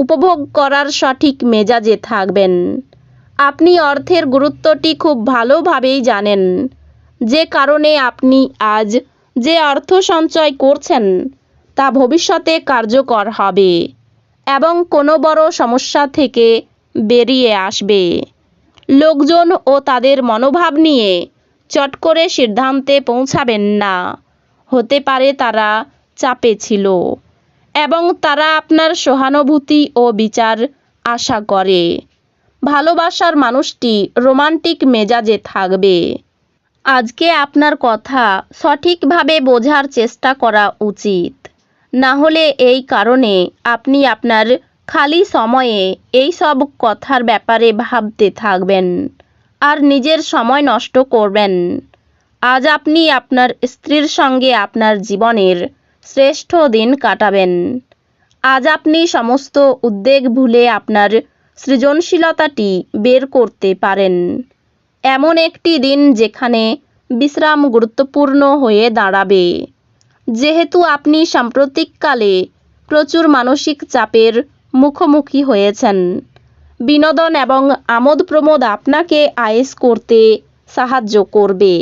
উপভোগ করার সঠিক মেজাজে থাকবেন। আপনি অর্থের গুরুত্বটি খুব ভালোভাবেই জানেন। যে কারণে আপনি আজ যে অর্থ সঞ্চয় করছেন, তা ভবিষ্যতে কার্যকর হবে এবং কোনো বড় সমস্যা থেকে বেরিয়ে আসবে। লোকজন ও তাদের মনোভাব নিয়ে চট করে সিদ্ধান্তে পৌঁছাবেন না। হতে পারে তারা চাপে ছিল। এবং তারা আপনার সহানুভূতি ও বিচার আশা করে। ভালোবাসার মানুষটি রোমান্টিক মেজাজে থাকবে। আজকে আপনার কথা সঠিকভাবে বোঝার চেষ্টা করা উচিত। না হলে এই কারণে আপনি আপনার খালি সময়ে এই সব কথার ব্যাপারে ভাবতে থাকবেন আর নিজের সময় নষ্ট করবেন। আজ আপনি আপনার স্ত্রীর সঙ্গে আপনার জীবনের শ্রেষ্ঠ দিন কাটাবেন। আজ আপনি সমস্ত উদ্বেগ ভুলে আপনার সৃজনশীলতাটি বের করতে পারেন। এমন একটি দিন যেখানে বিশ্রাম গুরুত্বপূর্ণ হয়ে দাঁড়াবে। যেহেতু আপনি সাম্প্রতিককালে প্রচুর মানসিক চাপের মুখোমুখি হয়েছেন, বিনোদন এবং আমোদ প্রমোদ আপনাকে আয়েস করতে সাহায্য করবে।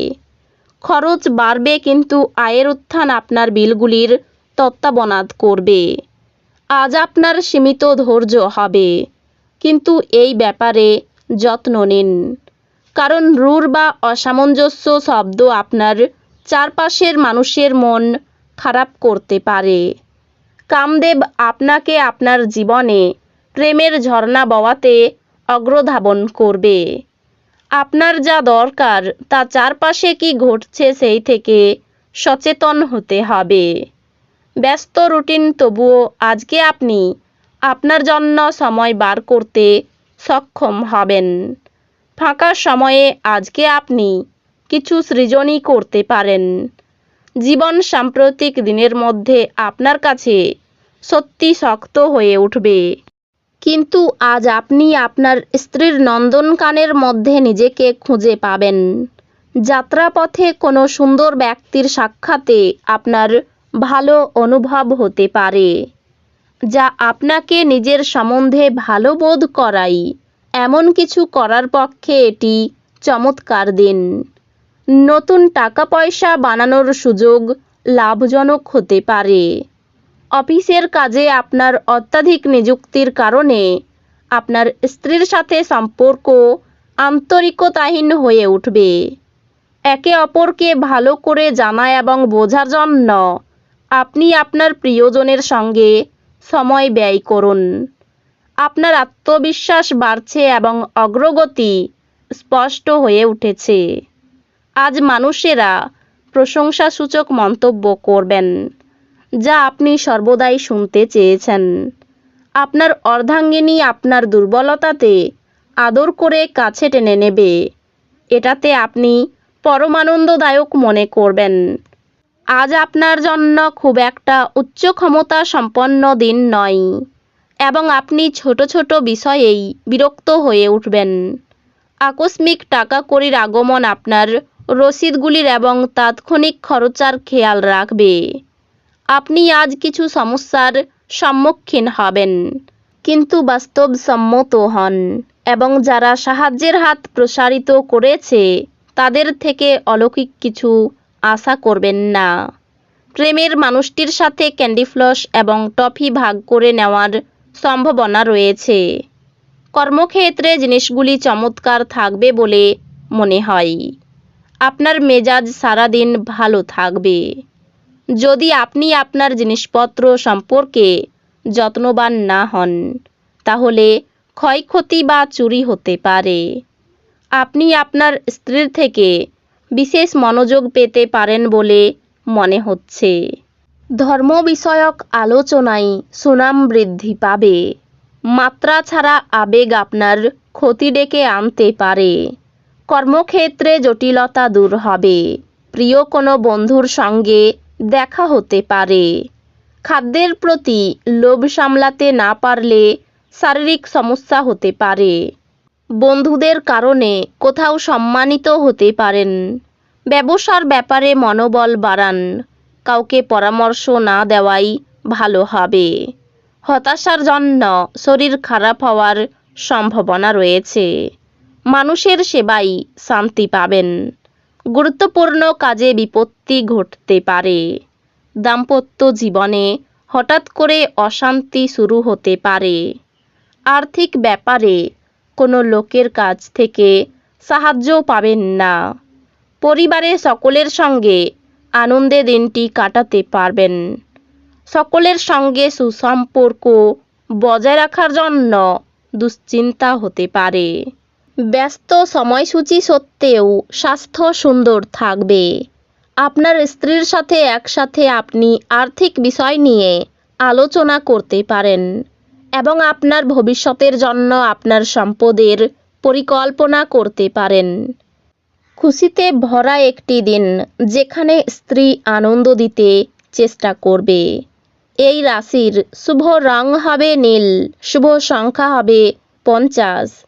খরচ বাড়বে কিন্তু আয়ের উত্থান আপনার বিলগুলির তত্ত্বাবনাদ করবে। আজ আপনার সীমিত ধৈর্য হবে। কিন্তু এই ব্যাপারে যত্ন নিন। কারণ রূঢ় বা অসামঞ্জস্য শব্দ আপনার চারপাশের মানুষের মন খারাপ করতে পারে। কামদেব আপনাকে আপনার জীবনে প্রেমের ঝর্ণা বওয়াতে অগ্রধাবন করবে। আপনার যা দরকার, তা চারপাশে কি ঘটছে সেই থেকে সচেতন হতে হবে। ব্যস্ত রুটিন তবুও আজকে আপনি আপনার জন্য সময় বার করতে সক্ষম হবেন। ফাঁকা সময়ে আজকে আপনি কিছু সৃজনই করতে পারেন। জীবন সাম্প্রতিক দিনের মধ্যে আপনার কাছে সত্যি শক্ত হয়ে উঠবে। কিন্তু আজ আপনি আপনার স্ত্রীর নন্দনকানের মধ্যে নিজেকে খুঁজে পাবেন। যাত্রাপথে কোনো সুন্দর ব্যক্তির সাক্ষাতে আপনার ভালো অনুভব হতে পারে, যা আপনাকে নিজের সম্বন্ধে ভালো বোধ করাই। এমন কিছু করার পক্ষে এটি চমৎকার দিন। নতুন টাকা পয়সা বানানোর সুযোগ লাভজনক হতে পারে। অফিসের কাজে আপনার অত্যাধিক নিযুক্তির কারণে আপনার স্ত্রীর সাথে সম্পর্ক আন্তরিকতাহীন হয়ে উঠবে। একে অপরকে ভালো করে জানা এবং বোঝার জন্য আপনি আপনার প্রিয়জনের সঙ্গে সময় ব্যয় করুন। আপনার আত্মবিশ্বাস বাড়ছে এবং অগ্রগতি স্পষ্ট হয়ে উঠেছে। আজ মানুষেরা প্রশংসাসূচক মন্তব্য করবেন। যা আপনি সর্বদাই শুনতে চেয়েছেন। আপনার অর্ধাঙ্গিনী আপনার দুর্বলতাতে আদর করে কাছে টেনে নেবে। এটাতে আপনি পরমানন্দদায়ক মনে করবেন। আজ আপনার জন্য খুব একটা উচ্চ ক্ষমতা সম্পন্ন দিন নয়, এবং আপনি ছোট ছোট বিষয়েই বিরক্ত হয়ে উঠবেন। আকস্মিক টাকা কড়ির আগমন আপনার রসিদগুলির এবং তাৎক্ষণিক খরচার খেয়াল রাখবে। আপনি আজ কিছু সমস্যার সম্মুখীন হবেন, কিন্তু বাস্তবসম্মত হন এবং যারা সাহায্যের হাত প্রসারিত করেছে, তাদের থেকে অলৌকিক কিছু আশা করবেন না। প্রেমের মানুষটির সাথে ক্যান্ডি ফ্লস এবং টফি ভাগ করে নেওয়ার সম্ভাবনা রয়েছে। কর্মক্ষেত্রে জিনিসগুলি চমৎকার থাকবে বলে মনে হয়। আপনার মেজাজ সারাদিন ভালো থাকবে। যদি আপনি আপনার জিনিসপত্র সম্পর্কে যত্নবান না হন, তাহলে ক্ষয়ক্ষতি বা চুরি হতে পারে। আপনি আপনার স্ত্রীর থেকে বিশেষ মনোযোগ পেতে পারেন বলে মনে হচ্ছে। ধর্ম বিষয়ক আলোচনায় সুনাম বৃদ্ধি পাবে। মাত্রা ছাড়া আবেগ আপনার ক্ষতি ডেকে আনতে পারে। কর্মক্ষেত্রে জটিলতা দূর হবে। প্রিয় কোনো বন্ধুর সঙ্গে দেখা হতে পারে। খাদ্যের প্রতি লোভ সামলাতে না পারলে শারীরিক সমস্যা হতে পারে। বন্ধুদের কারণে কোথাও সম্মানিত হতে পারেন। ব্যবসার ব্যাপারে মনোবল বাড়ান। কাউকে পরামর্শ না দেওয়াই ভালো হবে। হতাশার জন্য শরীর খারাপ হওয়ার সম্ভাবনা রয়েছে। মানুষের সেবাই শান্তি পাবেন। গুরুত্বপূর্ণ কাজে বিপত্তি ঘটতে পারে। দাম্পত্য জীবনে হঠাৎ করে অশান্তি শুরু হতে পারে। আর্থিক ব্যাপারে কোনো লোকের কাছ থেকে সাহায্য পাবেন না। পরিবারে সকলের সঙ্গে আনন্দে দিনটি কাটাতে পারবেন। সকলের সঙ্গে সুসম্পর্ক বজায় রাখার জন্য দুশ্চিন্তা হতে পারে। ব্যস্ত সময়সূচি সত্ত্বেও স্বাস্থ্য সুন্দর থাকবে। আপনার স্ত্রীর সাথে একসাথে আপনি আর্থিক বিষয় নিয়ে আলোচনা করতে পারেন এবং আপনার ভবিষ্যতের জন্য আপনার সম্পদের পরিকল্পনা করতে পারেন। খুশিতে ভরা একটি দিন যেখানে স্ত্রী আনন্দ দিতে চেষ্টা করবে। এই রাশির শুভ রং হবে নীল, শুভ সংখ্যা হবে পঞ্চাশ।